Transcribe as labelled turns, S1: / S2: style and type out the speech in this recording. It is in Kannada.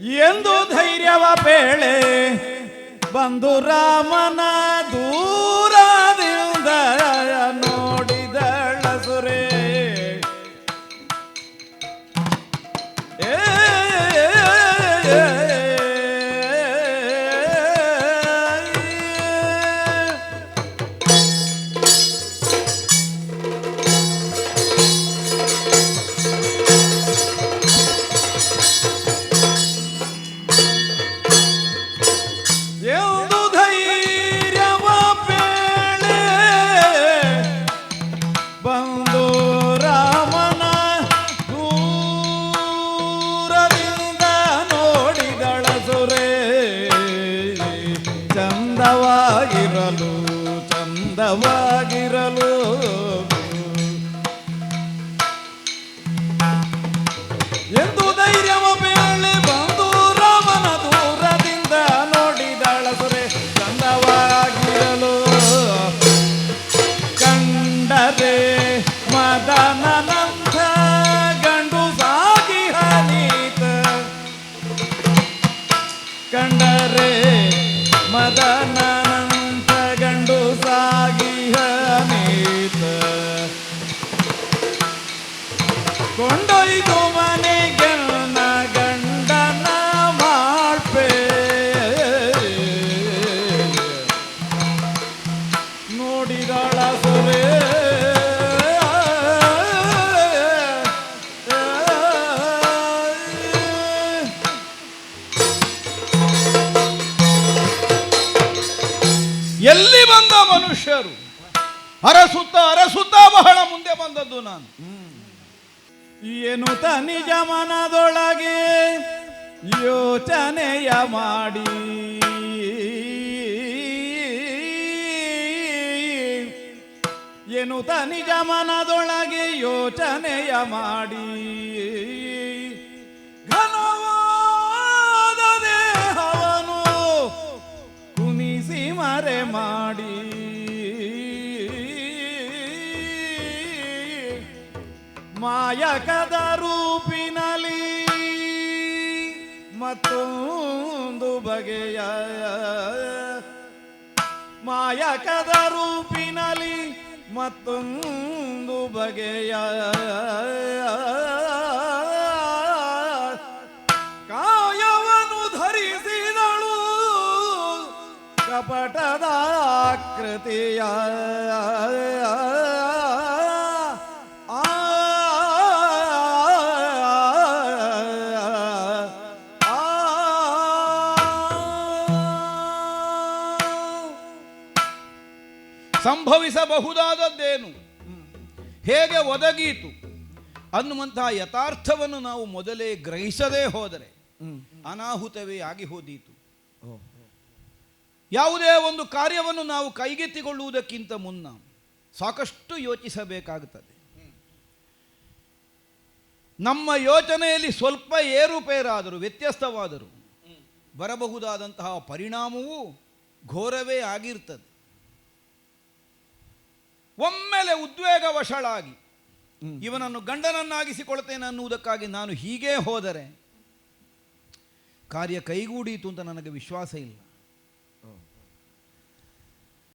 S1: ಎಂದು ಧೈರ್ಯವ ಬೇಳೆ. ಬಂದು ರಾಮನ ದೂರದಿಂದ ಚಂದವಾಗಿರಲು ಗಂಡು ಸಾಗಿ ಹನೀತ ಕೊಂಡೊಯ್ದು ಮನೆಗೆನ್ನ
S2: ಎಲ್ಲಿ ಬಂದ ಮನುಷ್ಯರು? ಅರಸುತ್ತ ಅರಸುತ್ತ ಬಹಳ ಮುಂದೆ ಬಂದದ್ದು ನಾನು.
S1: ಏನು ನಿಜ ಮನದೊಳಗೆ ಯೋಚನೆಯ ಮಾಡಿ. ಏನು ನಿಜ ಮನದೊಳಗೆ ಯೋಚನೆಯ ಮಾಡಿ. ಮಾಯಕದ ರೂಪಿನಲ್ಲಿ ಮತ್ತೊಂದು ಬಗೆಯ ಮಾಯಕದ ರೂಪಿನಲ್ಲಿ ಮತ್ತೊಂದು ಬಗೆಯ ಕಾಯವನ್ನು ಧರಿಸಿದಳು ಕಪಟದ ಆಕೃತಿಯ
S2: ಸಂಭವಿಸಬಹುದಾದದ್ದೇನು? ಹೇಗೆ ಒದಗೀತು? ಅನ್ನುವಂತಹ ಯಥಾರ್ಥವನ್ನು ನಾವು ಮೊದಲೇ ಗ್ರಹಿಸದೇ ಹೋದರೆ ಅನಾಹುತವೇ ಆಗಿ ಹೋದೀತು. ಯಾವುದೇ ಒಂದು ಕಾರ್ಯವನ್ನು ನಾವು ಕೈಗೆತ್ತಿಕೊಳ್ಳುವುದಕ್ಕಿಂತ ಮುನ್ನ ಸಾಕಷ್ಟು ಯೋಚಿಸಬೇಕಾಗುತ್ತದೆ. ನಮ್ಮ ಯೋಚನೆಯಲ್ಲಿ ಸ್ವಲ್ಪ ಏರುಪೇರಾದರೂ, ವ್ಯತ್ಯಸ್ತವಾದರೂ ಬರಬಹುದಾದಂತಹ ಪರಿಣಾಮವೂ ಘೋರವೇ ಆಗಿರ್ತದೆ. ಒಮ್ಮೆಲೆ ಉದ್ವೇಗವಶಳಾಗಿ ಇವನನ್ನು ಗಂಡನನ್ನಾಗಿಸಿಕೊಳ್ತೇನೆ ಅನ್ನುವುದಕ್ಕಾಗಿ ನಾನು ಹೀಗೇ ಹೋದರೆ ಕಾರ್ಯ ಕೈಗೂಡೀತು ಅಂತ ನನಗೆ ವಿಶ್ವಾಸ ಇಲ್ಲ.